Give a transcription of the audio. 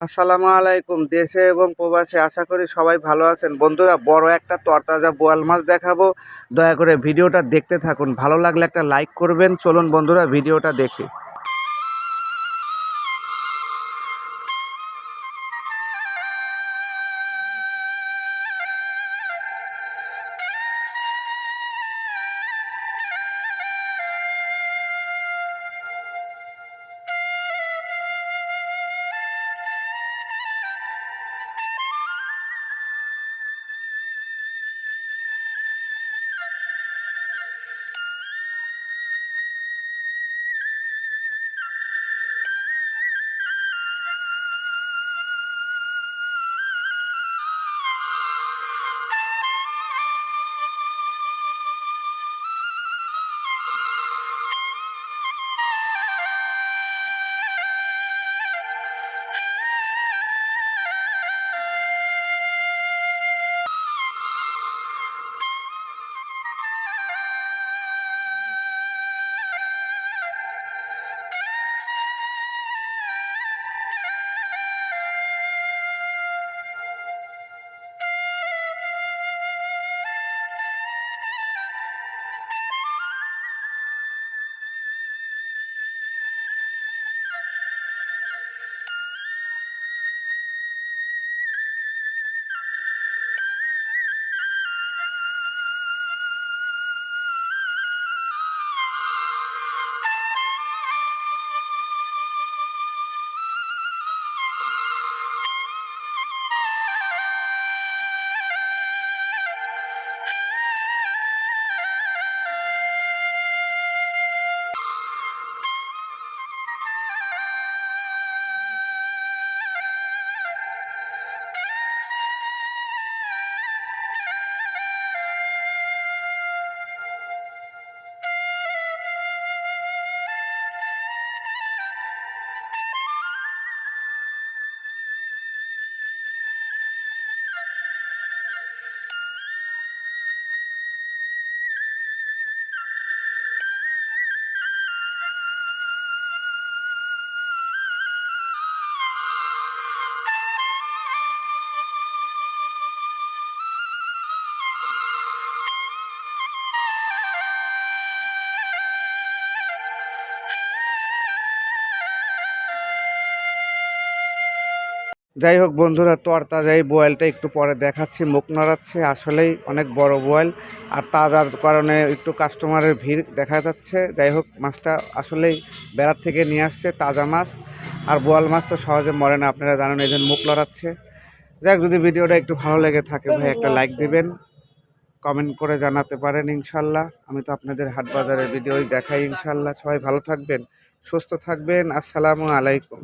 আসসালামু আলাইকুম, দেশে এবং প্রবাসে আশা করি সবাই ভালো আছেন। বন্ধুরা, বড় একটা তরতাজা বোয়াল মাছ দেখাবো। দয়া করে ভিডিওটা দেখতে থাকুন। ভালো লাগলে একটা লাইক করবেন। চলুন বন্ধুরা, ভিডিওটা দেখি। যাই হোক বন্ধুরা তরতাজা এই বোয়ালটা একটু পরে দেখাচ্ছি, মুখ নাড়াচ্ছে, আসলেই অনেক বড় বোয়াল আর তাজার কারণে একটু কাস্টমারের ভিড় দেখা যাচ্ছে। যাই হোক, মাছটা আসলেই বেড়ার থেকে নিয়ে আসছে, তাজা মাছ, আর বোয়াল মাছ তো সহজে মরে না, আপনারা জানেন, এই মুখ লড়াচ্ছে। যাক যদি ভিডিওটা একটু ভালো লেগে থাকে, ভাই, একটা লাইক দিবেন কমেন্ট করে জানাতে পারেন ইনশাল্লাহ। আমি তো আপনাদের হাট বাজারের ভিডিওই দেখাই ইনশাল্লাহ। সবাই ভালো থাকবেন, সুস্থ থাকবেন, আসসালামু আলাইকুম।